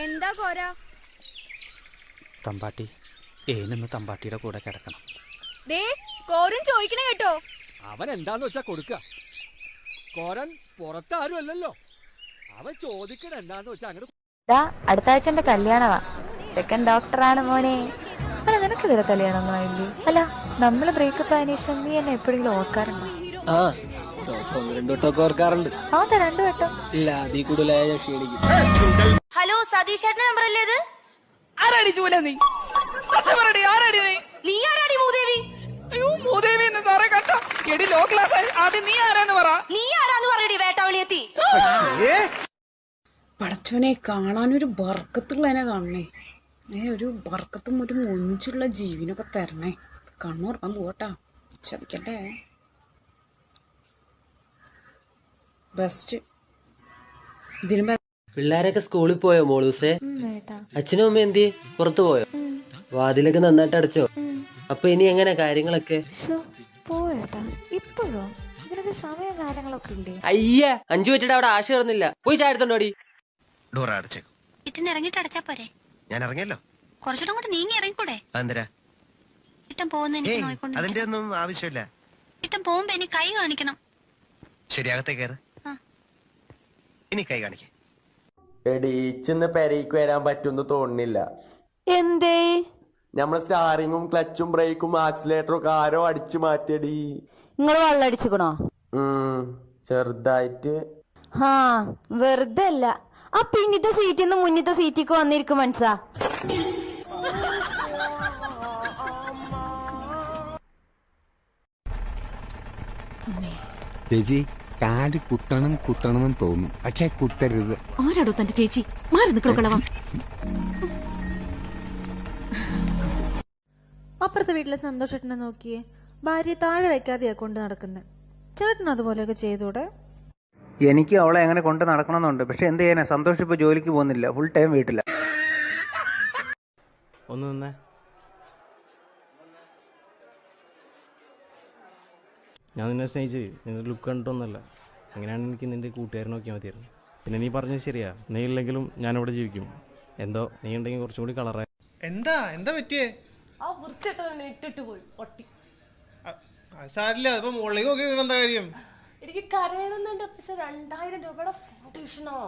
എന്താ കോര? തമ്പാട്ടി ഏനൊന്ന് തമ്പാട്ടിയുടെ കൂടെ കിടക്കണം. ദേ കോരും ചോദിക്കണേ കേട്ടോ. അവൻ എന്താന്ന് വെച്ചാ കൊടുക്ക. കോരൻ പുറത്താരും അല്ലല്ലോ. അവൻ ചോദിക്കണ എന്താന്ന് വെച്ചാ അങ്ങോട്ട് അടുത്ത ആഴ്ച എന്റെ കല്യാണമാ ചെക്കൻ ഡോക്ടറാണ് മോനെ. അല്ല നിനക്ക് ഇതുവരെ കല്യാണമൊന്നും ആയില്ലേ അല്ല നമ്മൾ ബ്രേക്കപ്പ് ആയതിനു ശേഷം നീ എന്നെ എപ്പോഴെങ്കിലും ഓർക്കാറുണ്ടോ? ആ ദിവസം ഒന്ന് രണ്ടു വട്ടമൊക്കെ ഓർക്കാറുണ്ട്. അതെ രണ്ടു വട്ടം. ഇല്ല അതീ കൂടുതലായ ക്ഷീണിക്കും. ഹലോ സതീഷ് ചേട്ടന്റെ നമ്പർ അല്ലേ ഇത്? ആരാടി ചൂല നീ? സത്യം പറയടി ആരാടി നീ? നീ ആരാടി മൂദേവി? അയ്യോ മൂദേവി എന്ന് സാറേ കണ്ട. എടി ലോ ക്ലാസ് ആയി ആദ്യം നീ ആരാന്ന് പറ. നീ ആരാന്ന് പറയടി വേട്ടാവളിയെത്തി. പടച്ചവനെ കാണാനൊരു ബർക്കത്തുള്ളതിനെ കാണണേ. ഏ ഒരു ബർക്കത്തും ഒരു മൊഞ്ചുള്ള ജീവനൊക്കെ തരണേ. കണ്ണുറക്കാൻ പോട്ടാ. ചതിക്കട്ടെ ബെസ്റ്റ് ഇതിനും പിള്ളേരൊക്കെ സ്കൂളിൽ പോയോ മോളൂസേ അച്ഛനും അമ്മ എന്തി പുറത്തു പോയോ? വാതിലൊക്കെ നന്നായിട്ട് അടച്ചോ? അപ്പൊ ഇനി എങ്ങനെ കാര്യങ്ങളൊക്കെ? പോയേട്ടാ ഇപ്പോഴോ? ഇതിനൊക്കെ സമയം കാര്യങ്ങളൊക്കെ ഇല്ലേ? അയ്യ അഞ്ചു പറ്റിട്ട് അവിടെ ആശ കിടന്നില്ല പോയി ചാടുത്തോണ്ടോടി ഡോറ അടച്ചേക്കും. ഇട്ടൻ ഇറങ്ങിട്ട് അടച്ചാ പോരെ? ഞാൻ ഇറങ്ങിയല്ലോ. കുറച്ചുകൂടെ കൂടെ നീങ്ങി ഇറങ്ങിക്കൂടെ? അതെന്തരാ ഇട്ടം പോകുന്ന എനിക്ക് നോയിക്കൊണ്ട് അതിന്റെ ഒന്നും ആവശ്യമില്ല. ഇട്ടം പോകുമ്പോ എനിക്ക് കൈ കാണിക്കണം. ശരി അകത്തേ കയറ്. ആ. ഇനി കൈ കാണിക്കേ. എടി ഇച്ചിന്ന് പെരയ്ക്ക് വരാൻ പറ്റുമെന്ന് തോന്നുന്നില്ല. എന്തേ? നമ്മൾ സ്റ്റാറിങ്ങും ക്ലച്ചും ബ്രേക്കും ആക്സിലേറ്ററും ഒക്കെ ആരോ അടിച്ചു മാറ്റിയടി. നിങ്ങൾ വെള്ളടിച്ചിക്കണോ ഉം, ചെറുതായിട്ട്. ഹാ വെറുതെ അല്ല. ആ പിന്നിത്തെ സീറ്റിൽ നിന്ന് മുന്നിത്തെ സീറ്റിക്ക് വന്നിരിക്കും മനസ്സാ. ചേച്ചി കാൽ കുട്ടണം കുത്തണമെന്ന് തോന്നും. പക്ഷെ കുത്തരുത്. ആരാടോ തന്റെ ചേച്ചി? മാറി നിൽക്കണോ കളവാ അപ്പുറത്തെ വീട്ടിലെ സന്തോഷേട്ടനെ നോക്കിയേ. ഭാര്യ താഴെ വെക്കാതെയാ കൊണ്ട് നടക്കുന്നത് ചേട്ടൻ അതുപോലെയൊക്കെ ചെയ്തൂടെ? എനിക്ക് അവളെ എങ്ങനെ കൊണ്ട് നടക്കണമെന്നുണ്ട്. പക്ഷെ എന്ത് ചെയ്യാനാ? സന്തോഷം ഇപ്പൊ ജോലിക്ക് പോകുന്നില്ല. ഫുൾ ടൈം വീട്ടില. ഒന്ന് നിന്നേ. ഞാൻ നിന്നെ സ്നേഹിച്ച് നിന്റെ ലുക്ക് കണ്ടിട്ടൊന്നല്ല അങ്ങനെയാണ് എനിക്ക് നിന്റെ കൂട്ടുകാരനെ നോക്കിയാൽ മതിയായിരുന്നു. പിന്നെ നീ പറഞ്ഞത് ശരിയാ. നീ ഇല്ലെങ്കിലും ഞാൻ ഇവിടെ ജീവിക്കും. എന്തോ നീ ഉണ്ടെങ്കിൽ കുറച്ചും കൂടി കളറായി എന്താ? എന്താ പറ്റിയേ? ആ വൃത്തിട്ടവനെ ഇട്ടിട്ട് പോയി പൊട്ടി. സാരില്ല അതിപ്പോ മുകളിലേക്ക് നോക്കി എന്താ കാര്യം? എനിക്ക് കരയണമെന്നുണ്ട് പക്ഷെ രണ്ടായിരം രൂപയുടെ ഫൗണ്ടേഷനോ